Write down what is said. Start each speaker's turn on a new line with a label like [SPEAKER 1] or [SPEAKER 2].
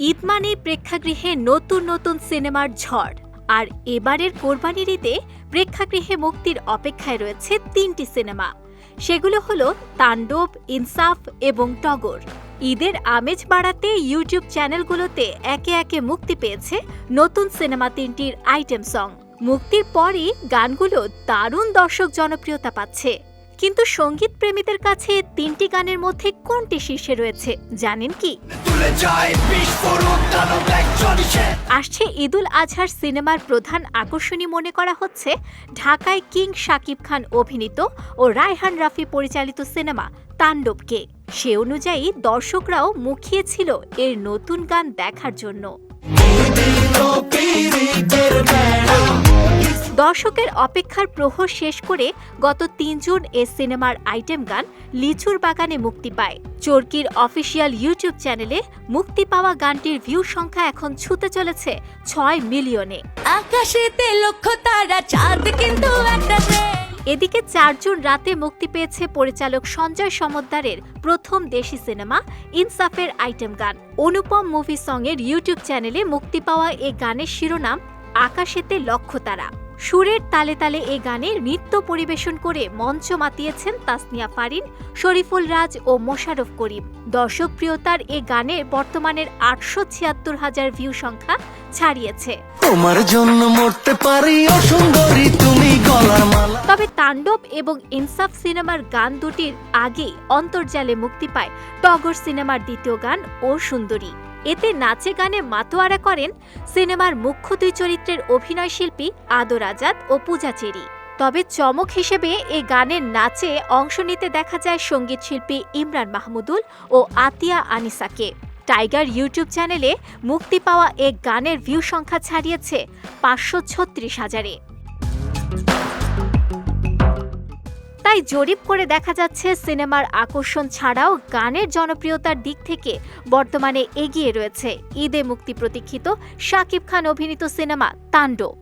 [SPEAKER 1] ঈদ মানেই প্রেক্ষাগৃহে নতুন নতুন সিনেমার ঝড়। আর এবারের কোরবানির ঈদে প্রেক্ষাগৃহে মুক্তির অপেক্ষায় রয়েছে তিনটি সিনেমা। সেগুলো হলো তাণ্ডব, ইনসাফ এবং টগর। ঈদের আমেজ বাড়াতে ইউটিউব চ্যানেলগুলোতে একে একে মুক্তি পেয়েছে নতুন সিনেমা তিনটির আইটেম সং। মুক্তির পরই গানগুলো দারুণ দর্শক জনপ্রিয়তা পাচ্ছে। কিন্তু সংগীত প্রেমীদের কাছে তিনটি গানের মধ্যে কোনটি শীর্ষে রয়েছে জানেন কি? আসছে ঈদুল আজহার সিনেমার প্রধান আকর্ষণী মনে করা হচ্ছে ঢাকায় কিং শাকিব খান অভিনীত ও রায়হান রাফি পরিচালিত সিনেমা তাণ্ডবকে। সে অনুযায়ী দর্শকরাও মুখিয়েছিল এর নতুন গান দেখার জন্য। দর্শকের অপেক্ষার প্রহর শেষ করে গত তিন জুন এ সিনেমার আইটেম গান লিচুর বাগানে মুক্তি পায়। চরকির অফিসিয়াল ইউটিউব চ্যানেলে মুক্তি পাওয়া গানটির ভিউ সংখ্যা এখন ছুতে চলেছে ছয় মিলিয়নে।
[SPEAKER 2] আকাশেতে লক্ষ তারা চাঁদ কিন্তু
[SPEAKER 1] এদিকে চার জুন রাতে মুক্তি পেয়েছে পরিচালক সঞ্জয় সমদ্দারের প্রথম দেশি সিনেমা ইনসাফের আইটেম গান। অনুপম মুভি সঙের ইউটিউব চ্যানেলে মুক্তি পাওয়া এ গানের শিরোনাম আকাশেতে লক্ষ্য তারা। সুরের তালে তালে এ গানের নৃত্য পরিবেশন করে মঞ্চ মাতিয়েছেন তাসনিয়া ফারিন শরীফুল রাজ ও মোশাররফ করিম। দর্শকপ্রিয়তার এ গানে বর্তমানের আটশো ছিয়াত্তর হাজার ভিউ সংখ্যা ছাড়িয়েছে।
[SPEAKER 3] তোমার জন্য মরতে পারি অসুন্দরী তুমি গলার মালা।
[SPEAKER 1] তবে তাণ্ডব এবং ইনসাফ সিনেমার গান দুটির আগেই অন্তর্জালে মুক্তি পায় টগর সিনেমার দ্বিতীয় গান ও সুন্দরী। এতে নাচে গানে মাতোয়ারা করেন সিনেমার মুখ্য দুই চরিত্রের অভিনয় শিল্পী আদর আজাদ ও পূজা চেরি। তবে চমক হিসেবে এই গানের নাচে অংশ নিতে দেখা যায় সংগীত শিল্পী ইমরান মাহমুদুল ও আতিয়া আনিসাকে। টাইগার ইউটিউব চ্যানেলে মুক্তি পাওয়া এ গানের ভিউ সংখ্যা ছাড়িয়েছে পাঁচশো ছত্রিশ হাজারে। তাই জরিপ করে দেখা যাচ্ছে সিনেমার আকর্ষণ ছাড়াও গানের জনপ্রিয়তার দিক থেকে বর্তমানে এগিয়ে রয়েছে ঈদে মুক্তি প্রতীক্ষিত শাকিব খান অভিনীত সিনেমা তাণ্ডব।